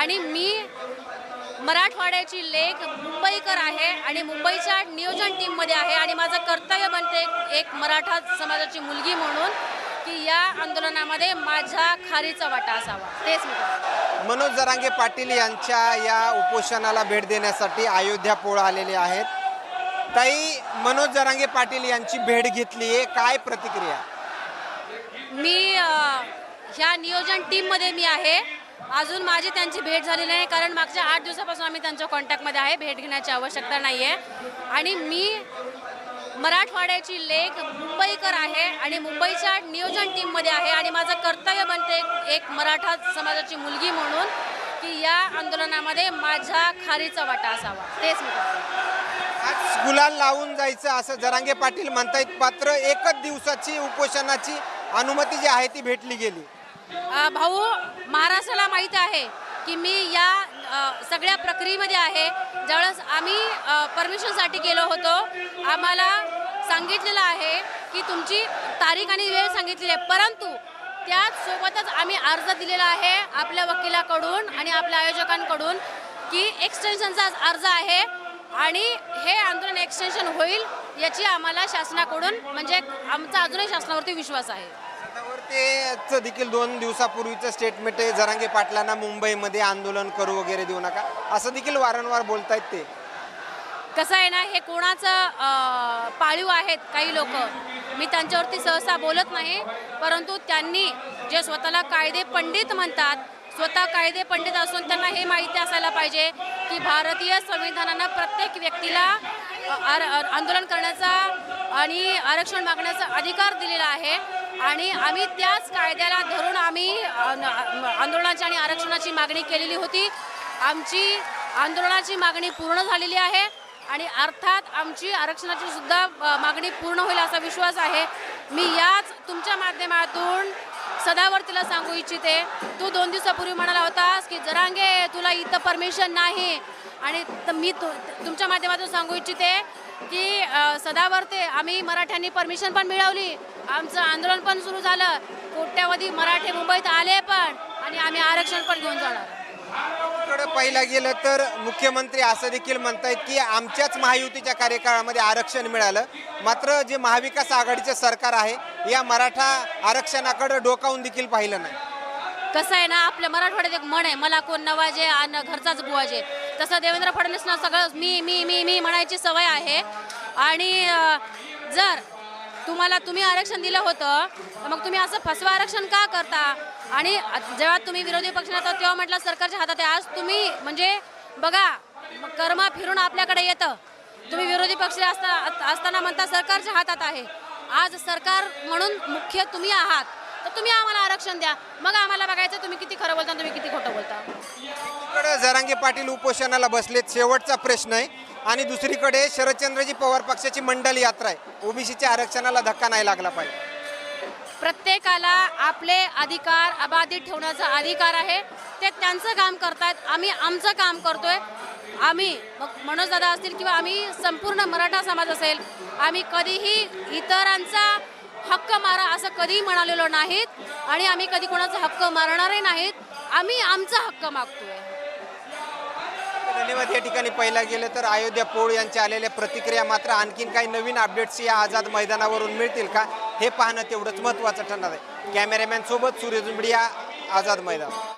आणि मी मराठवाड्याची लेख मुंबईकर आहे आणि मुंबईच्या नियोजन टीममध्ये आहे आणि माझं कर्तव्य बनते एक- मराठा समाजाची मुलगी म्हणून की या आंदोलनामध्ये माझ्या खारीचा वाटा असावा. तेच. मनोज जरांगे पाटील यांच्या या उपोषणाला भेट देण्यासाठी अयोध्या पोळ आलेले आहेत. ताई मनोज जरांगे पाटील यांची भेट घेतली आहे. काय प्रतिक्रिया? मी ह्या नियोजन टीममध्ये मी आहे. अजून माझी त्यांची भेट झाली नाही कारण मागच्या आठ दिवसापासून आम्ही त्यांच्या कॉन्टॅक्टमध्ये आहे. भेट घेण्याची आवश्यकता नाही आहे आणि मी मराठवाड्याची लेख मुंबईकर आहे आणि मुंबईच्या नियोजन टीममध्ये आहे आणि माझं कर्तव्य बनते एक- मराठा समाजाची मुलगी म्हणून की या आंदोलनामध्ये माझ्या खारीचा वाटा असावा. तेच मी आज गुलाल लावून जायचं असं जरांगे पाटील म्हणतायत मात्र एकच दिवसाची उपोषणाची अनुमती जी आहे ती भेटली गेली. भाऊ महाराष्ट्राला माहीत आहे की मी या सगळ्या प्रक्रियेमध्ये आहे. ज्यावेळेस आम्ही परमिशनसाठी गेलो होतो आम्हाला सांगितलेलं आहे की तुमची तारीख आणि वेळ सांगितलेली आहे. परंतु त्याचसोबतच आम्ही अर्ज दिलेला आहे आपल्या वकिलाकडून आणि आपल्या आयोजकांकडून की एक्सटेन्शनचा अर्ज आहे आणि हे आंदोलन एक्सटेन्शन होईल याची आम्हाला शासनाकडून म्हणजे आमचा अजूनही शासनावरती विश्वास आहे. देखील दोन दिवसापूर्वीचं स्टेटमेंट आहे जरांगे पाटलांना मुंबईमध्ये आंदोलन करू वगैरे देऊ नका. असं देखील वारंवार बोलतायत ते. कसं आहे ना हे कोणाचं पाळीव आहेत काही लोक? मी त्यांच्यावरती सहसा बोलत नाही परंतु त्यांनी जे स्वतःला कायदे पंडित म्हणतात स्वतः कायदे पंडित असून त्यांना हे माहिती असायला पाहिजे की भारतीय संविधानानं प्रत्येक व्यक्तीला आर- आंदोलन करण्याचा आणि आरक्षण मागण्याचा अधिकार दिलेला आहे. आणि आम्ही त्याच कायद्याला धरून आम्ही आंदोलनाची आणि आरक्षणाची मागणी केलेली होती. आमची आंदोलनाची मागणी पूर्ण झालेली आहे आणि अर्थात आमची आरक्षणाची सुद्धा मागणी पूर्ण होईल असा विश्वास आहे. मी याच तुमच्या माध्यमातून सदावर्तीला सांगू इच्छिते. तू दोन दिवसापूर्वी म्हणाला होतास की जरांगे तुला इथं परमिशन नाही. आणि मी तु तुमच्या माध्यमातून सांगू इच्छिते की सदावर सदावर्ते आम्ही मराठ्यांनी परमिशन पण मिळवली. आमचं आंदोलन पण सुरू झालं. कोट्यावधी मराठे मुंबईत आले पण आणि आम्ही आरक्षण पण घेऊन जाणार. कडे पाहिलं गेलं तर मुख्यमंत्री असं देखील म्हणतायत की आमच्याच महायुतीच्या कार्यकाळामध्ये आरक्षण मिळालं. मात्र जे महाविकास आघाडीचं सरकार आहे या मराठा आरक्षणाकडे डोकावून देखील पाहिलं नाही. कसं आहे ना आपल्या मराठवाड्यात एक म्हण आहे मला कोण नवाजे आणि घरचाच बुवाजे. तसं देवेंद्र फडणवीसना सगळं मी मी मी मी म्हणायची सवय आहे. आणि अं, जर तुम्हाला तुम्ही आरक्षण दिलं होतं तर मग तुम्ही असं फसवा आरक्षण का करता? आणि जेव्हा तुम्ही विरोधी पक्षात होता तेव्हा म्हटलं सरकारच्या हातात आहे. आज तुम्ही म्हणजे बघा कर्म फिरून आपल्याकडे येतं. तुम्ही विरोधी पक्ष असता असताना म्हणता सरकारच्या हातात आहे. आज सरकार म्हणून मुख्य तुम्ही आहात. तर तुम्ही आम्हाला आरक्षण द्या. मग आम्हाला बघायचं तुम्ही किती खरं बोलता तुम्ही किती खोटं बोलता. इकडे जरांगे पाटील उपोषणाला बसलेत. शेवटचा प्रश्न आहे. आणि दुसरीकडे शरदचंद्रजी पवार पक्षाची मंडल यात्रा आहे. ओबीसीच्या आरक्षणाला धक्का नाही लागला पाहिजे. प्रत्येकाला आपले अधिकार अबाधित ठेवण्याचा अधिकार आहे. ते त्यांचं काम करतायत. आम्ही आमचं काम करतोय. आम्ही मग मनोज असतील किंवा आम्ही संपूर्ण मराठा समाज असेल आम्ही कधीही इतरांचा हक्क मारा असं कधीही म्हणालेलो नाहीत आणि आम्ही कधी कोणाचा हक्क मारणारही नाहीत. आम्ही आमचा हक्क मागतोय. धन्यवाद. या ठिकाणी पहिला गेलं तर अयोध्या पोळ यांच्या आलेल्या प्रतिक्रिया मात्र आणखीन काही नवीन अपडेट्स या आझाद मैदानावरून मिळतील का हे पाहणं तेवढंच महत्त्वाचं ठरणार आहे. कॅमेरामॅन सोबत सूर्य जुंबडिया आझाद मैदान.